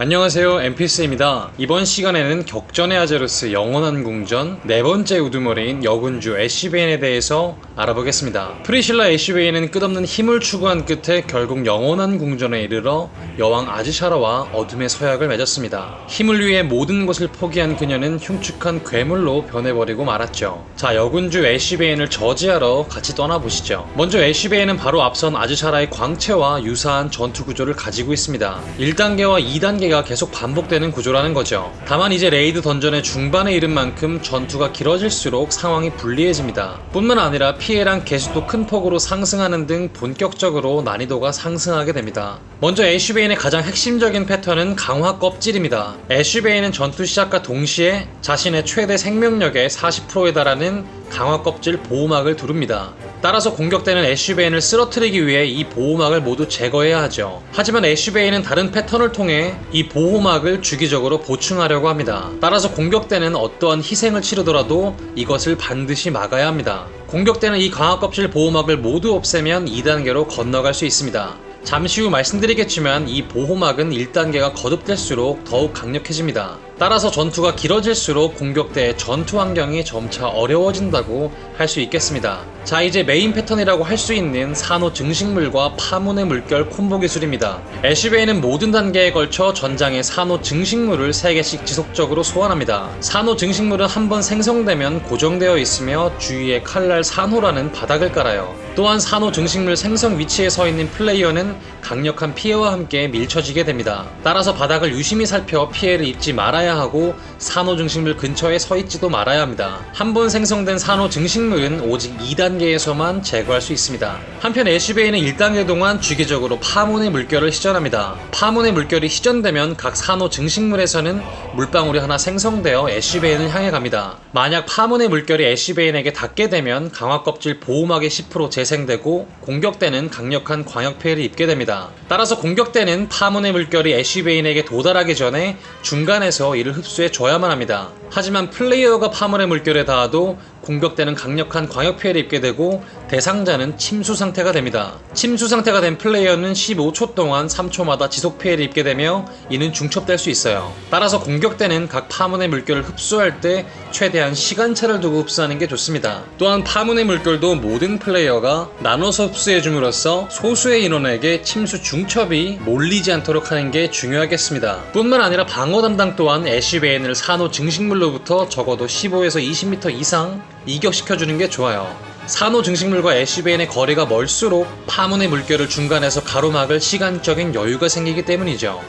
안녕하세요 엠피스입니다. 이번 시간에는 격전의 아제로스 영원한 궁전 네 번째 우두머리인 여군주 애쉬베인에 대해서 알아보겠습니다. 프리실라 애쉬베인은 끝없는 힘을 추구한 끝에 결국 영원한 궁전에 이르러 여왕 아즈샤라와 어둠의 서약을 맺었습니다. 힘을 위해 모든 것을 포기한 그녀는 흉측한 괴물로 변해버리고 말았죠. 자 여군주 애쉬베인을 저지하러 같이 떠나보시죠. 먼저 애쉬베인은 바로 앞선 아즈샤라의 광채와 유사한 전투 구조를 가지고 있습니다. 1단계와 2단계 가 계속 반복되는 구조라는 거죠. 다만 이제 레이드 던전의 중반에 이른 만큼 전투가 길어질수록 상황이 불리해집니다. 뿐만 아니라 피해량 개수도 큰 폭으로 상승하는 등 본격적으로 난이도가 상승하게 됩니다. 먼저 애쉬베인의 가장 핵심적인 패턴은 강화 껍질입니다. 애쉬베인은 전투 시작과 동시에 자신의 최대 생명력의 40%에 달하는 강화 껍질 보호막을 두릅니다. 따라서 공격되는 애쉬베인을 쓰러뜨리기 위해 이 보호막을 모두 제거해야 하죠. 하지만 애쉬베인은 다른 패턴을 통해 이 보호막을 주기적으로 보충하려고 합니다. 따라서 공격되는 어떠한 희생을 치르더라도 이것을 반드시 막아야 합니다. 공격되는 이 강화 껍질 보호막을 모두 없애면 2단계로 건너갈 수 있습니다. 잠시 후 말씀드리겠지만 이 보호막은 1단계가 거듭될수록 더욱 강력해집니다. 따라서 전투가 길어질수록 공격대의 전투 환경이 점차 어려워진다고 할 수 있겠습니다. 자 이제 메인 패턴이라고 할 수 있는 산호 증식물과 파문의 물결 콤보 기술입니다. 애쉬베이는 모든 단계에 걸쳐 전장의 산호 증식물을 3개씩 지속적으로 소환합니다. 산호 증식물은 한 번 생성되면 고정되어 있으며 주위에 칼날 산호라는 바닥을 깔아요. 또한 산호 증식물 생성 위치에 서 있는 플레이어는 강력한 피해와 함께 밀쳐지게 됩니다. 따라서 바닥을 유심히 살펴 피해를 입지 말아야 하고 산호 증식물 근처에 서 있지도 말아야 합니다. 한 번 생성된 산호 증식물은 오직 2단계에서만 제거할 수 있습니다. 한편 애쉬베이는 1단계 동안 주기적으로 파문의 물결을 시전합니다. 파문의 물결이 시전되면 각 산호 증식물에서는 물방울이 하나 생성되어 애쉬베인을 향해 갑니다. 만약 파문의 물결이 애쉬베인에게 닿게 되면 강화 껍질 보호막의 10% 재생되고 공격되는 강력한 광역 피해를 입게 됩니다. 따라서 공격되는 파문의 물결이 애쉬베인에게 도달하기 전에 중간에서 이를 흡수해 줘야 만 합니다. 하지만 플레이어가 파문의 물결에 닿아도 공격되는 강력한 광역 피해를 입게 되고 대상자는 침수 상태가 됩니다. 침수 상태가 된 플레이어는 15초 동안 3초마다 지속 피해를 입게 되며 이는 중첩될 수 있어요. 따라서 공격되는 각 파문의 물결을 흡수할 때 최대한 시간차를 두고 흡수하는 게 좋습니다. 또한 파문의 물결도 모든 플레이어가 나눠서 흡수해 줌으로써 소수의 인원에게 침수 중첩이 몰리지 않도록 하는 게 중요하겠습니다. 뿐만 아니라 방어 담당 또한 애쉬베인을 산호 증식물 로부터 적어도 15에서 20m 이상 이격시켜주는 게 좋아요. 산호 증식물과 애쉬베인의 거리가 멀수록 파문의 물결을 중간에서 가로막을 시간적인 여유가 생기기 때문이죠.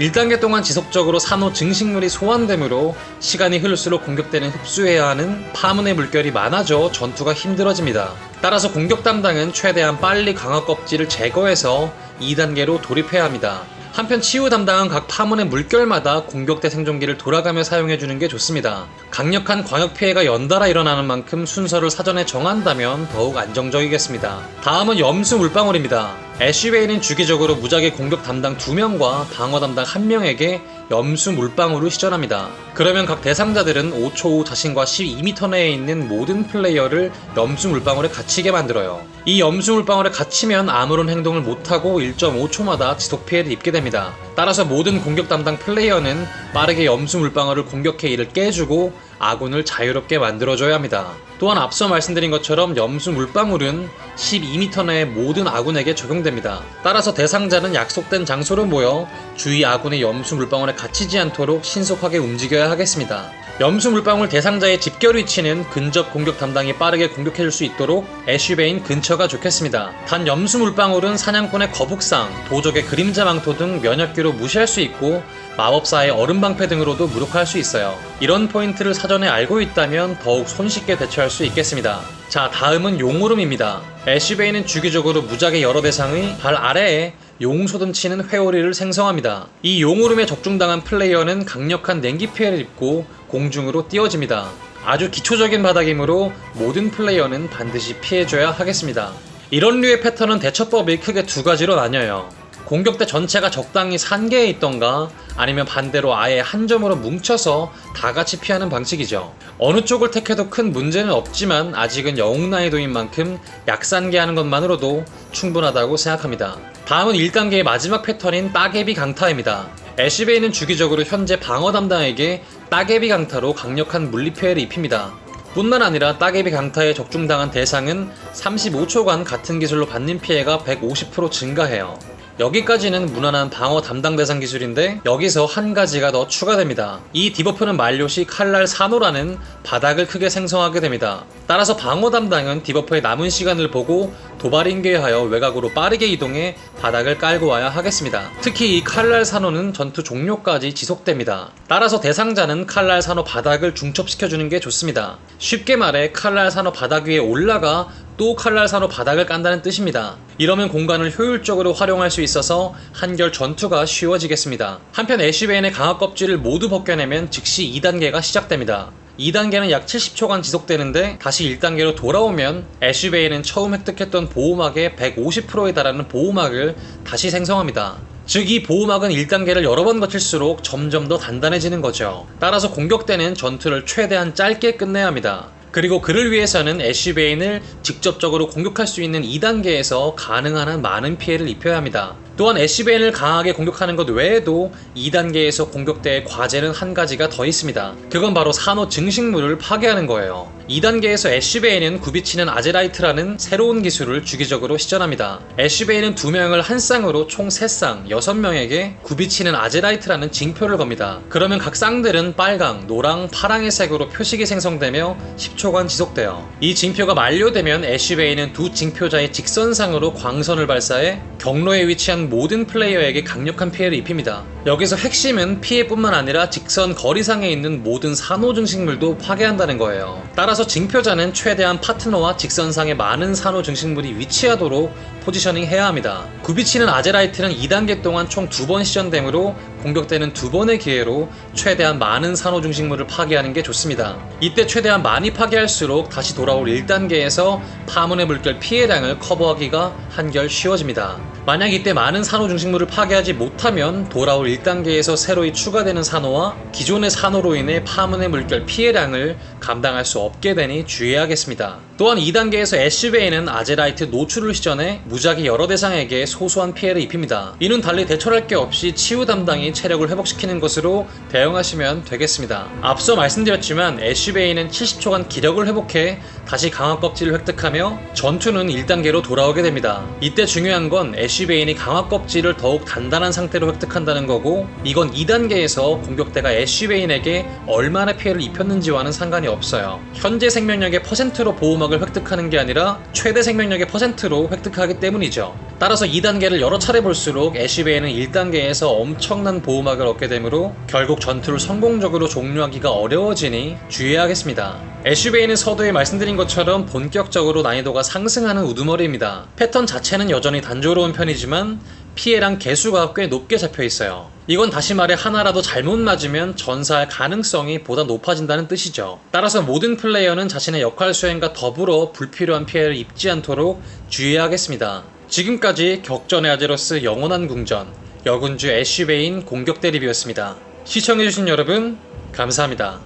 1단계 동안 지속적으로 산호 증식물이 소환되므로 시간이 흐를수록 공격대는 흡수해야 하는 파문의 물결이 많아져 전투가 힘들어집니다. 따라서 공격 담당은 최대한 빨리 강화 껍질을 제거해서 2단계로 돌입해야 합니다. 한편 치유 담당은 각 파문의 물결마다 공격대 생존기를 돌아가며 사용해주는 게 좋습니다. 강력한 광역 피해가 연달아 일어나는 만큼 순서를 사전에 정한다면 더욱 안정적이겠습니다. 다음은 염수 물방울입니다. 애쉬베이는 주기적으로 무작위 공격 담당 2명과 방어 담당 1명에게 염수 물방울을 시전합니다. 그러면 각 대상자들은 5초 후 자신과 12m 내에 있는 모든 플레이어를 염수 물방울에 갇히게 만들어요. 이 염수 물방울에 갇히면 아무런 행동을 못하고 1.5초마다 지속 피해를 입게 됩니다. 따라서 모든 공격 담당 플레이어는 빠르게 염수 물방울을 공격해 이를 깨주고 아군을 자유롭게 만들어줘야 합니다. 또한 앞서 말씀드린 것처럼 염수 물방울은 12m 내의 모든 아군에게 적용됩니다. 따라서 대상자는 약속된 장소로 모여 주위 아군의 염수 물방울에 갇히지 않도록 신속하게 움직여야 하겠습니다. 염수 물방울 대상자의 집결 위치는 근접 공격 담당이 빠르게 공격해줄 수 있도록 애쉬베인 근처가 좋겠습니다. 단 염수 물방울은 사냥꾼의 거북상, 도적의 그림자 망토 등 면역기로 무시할 수 있고 마법사의 얼음 방패 등으로도 무력화할 수 있어요. 이런 포인트를 사전에 알고 있다면 더욱 손쉽게 대처할 수 있겠습니다. 자, 다음은 용오름입니다. 애쉬베이는 주기적으로 무작위 여러 대상의 발 아래에 용소든 치는 회오리를 생성합니다. 이 용오름에 적중당한 플레이어는 강력한 냉기 피해를 입고 공중으로 띄워집니다. 아주 기초적인 바닥이므로 모든 플레이어는 반드시 피해줘야 하겠습니다. 이런 류의 패턴은 대처법이 크게 두 가지로 나뉘어요. 공격대 전체가 적당히 산계에 있던가 아니면 반대로 아예 한 점으로 뭉쳐서 다 같이 피하는 방식이죠. 어느 쪽을 택해도 큰 문제는 없지만 아직은 영웅 난이도인 만큼 약산계 하는 것만으로도 충분하다고 생각합니다. 다음은 1단계의 마지막 패턴인 따개비 강타입니다. 애쉬베이는 주기적으로 현재 방어 담당에게 따개비 강타로 강력한 물리 피해를 입힙니다. 뿐만 아니라 따개비 강타에 적중당한 대상은 35초간 같은 기술로 받는 피해가 150% 증가해요. 여기까지는 무난한 방어 담당 대상 기술인데 여기서 한 가지가 더 추가됩니다. 이 디버프는 만료 시 칼날 산호라는 바닥을 크게 생성하게 됩니다. 따라서 방어 담당은 디버프의 남은 시간을 보고 도발 인계하여 외곽으로 빠르게 이동해 바닥을 깔고 와야 하겠습니다. 특히 이 칼날 산호는 전투 종료까지 지속됩니다. 따라서 대상자는 칼날 산호 바닥을 중첩시켜주는 게 좋습니다. 쉽게 말해 칼날 산호 바닥 위에 올라가 또 칼날 산호 바닥을 깐다는 뜻입니다. 이러면 공간을 효율적으로 활용할 수 있어서 한결 전투가 쉬워지겠습니다. 한편 애쉬베인의 강화 껍질을 모두 벗겨내면 즉시 2단계가 시작됩니다. 2단계는 약 70초간 지속되는데 다시 1단계로 돌아오면 애쉬베이는 처음 획득했던 보호막의 150%에 달하는 보호막을 다시 생성합니다. 즉 이 보호막은 1단계를 여러 번 거칠수록 점점 더 단단해지는 거죠. 따라서 공격 때는 전투를 최대한 짧게 끝내야 합니다. 그리고 그를 위해서는 애쉬베인을 직접적으로 공격할 수 있는 2단계에서 가능한 한 많은 피해를 입혀야 합니다. 또한 애쉬베인을 강하게 공격하는 것 외에도 2단계에서 공격대의 과제는 한 가지가 더 있습니다. 그건 바로 산호 증식물을 파괴하는 거예요. 2단계에서 애쉬베인은 굽이치는 아제라이트라는 새로운 기술을 주기적으로 시전합니다. 애쉬베인은 2명을 한 쌍으로 총 3쌍, 6명에게 굽이치는 아제라이트라는 징표를 겁니다. 그러면 각 쌍들은 빨강, 노랑, 파랑의 색으로 표식이 생성되며 10초간 지속돼요. 이 징표가 만료되면 애쉬베인은 두 징표자의 직선상으로 광선을 발사해 경로에 위치한 모든 플레이어에게 강력한 피해를 입힙니다. 여기서 핵심은 피해뿐만 아니라 직선 거리상에 있는 모든 산호 증식물도 파괴한다는 거예요. 따라서 징표자는 최대한 파트너와 직선상의 많은 산호 증식물이 위치하도록 포지셔닝 해야 합니다. 굽이치는 아제라이트는 2단계 동안 총 두 번 시전되므로 공격되는 두 번의 기회로 최대한 많은 산호 중식물을 파괴하는 게 좋습니다. 이때 최대한 많이 파괴할수록 다시 돌아올 1단계에서 파문의 물결 피해량을 커버하기가 한결 쉬워집니다. 만약 이때 많은 산호 중식물을 파괴하지 못하면 돌아올 1단계에서 새로이 추가되는 산호와 기존의 산호로 인해 파문의 물결 피해량을 감당할 수 없게 되니 주의해야겠습니다. 또한 2단계에서 애쉬베이는 아제라이트 노출을 시전해 무작위 여러 대상에게 소소한 피해를 입힙니다. 이는 달리 대처할 게 없이 치유 담당이 체력을 회복시키는 것으로 대응하시면 되겠습니다. 앞서 말씀드렸지만 애쉬베이는 70초간 기력을 회복해 다시 강화 껍질을 획득하며 전투는 1단계로 돌아오게 됩니다. 이때 중요한 건 애쉬베인이 강화 껍질을 더욱 단단한 상태로 획득한다는 거고 이건 2단계에서 공격대가 애쉬베인에게 얼마나 피해를 입혔는지와는 상관이 없어요. 현재 생명력의 퍼센트로 보호 막을 획득하는 게 아니라 최대 생명력의 퍼센트로 획득하기 때문이죠. 따라서 2단계를 여러 차례 볼수록 애쉬베이는 1단계에서 엄청난 보호막을 얻게 되므로 결국 전투를 성공적으로 종료하기가 어려워지니 주의해야겠습니다. 애쉬베이는 서두에 말씀드린 것처럼 본격적으로 난이도가 상승하는 우두머리입니다. 패턴 자체는 여전히 단조로운 편이지만 피해랑 개수가 꽤 높게 잡혀 있어요. 이건 다시 말해 하나라도 잘못 맞으면 전사할 가능성이 보다 높아진다는 뜻이죠. 따라서 모든 플레이어는 자신의 역할 수행과 더불어 불필요한 피해를 입지 않도록 주의해야겠습니다. 지금까지 격전의 아제로스 영원한 궁전 여군주 애쉬베인 공격대 리뷰였습니다. 시청해주신 여러분 감사합니다.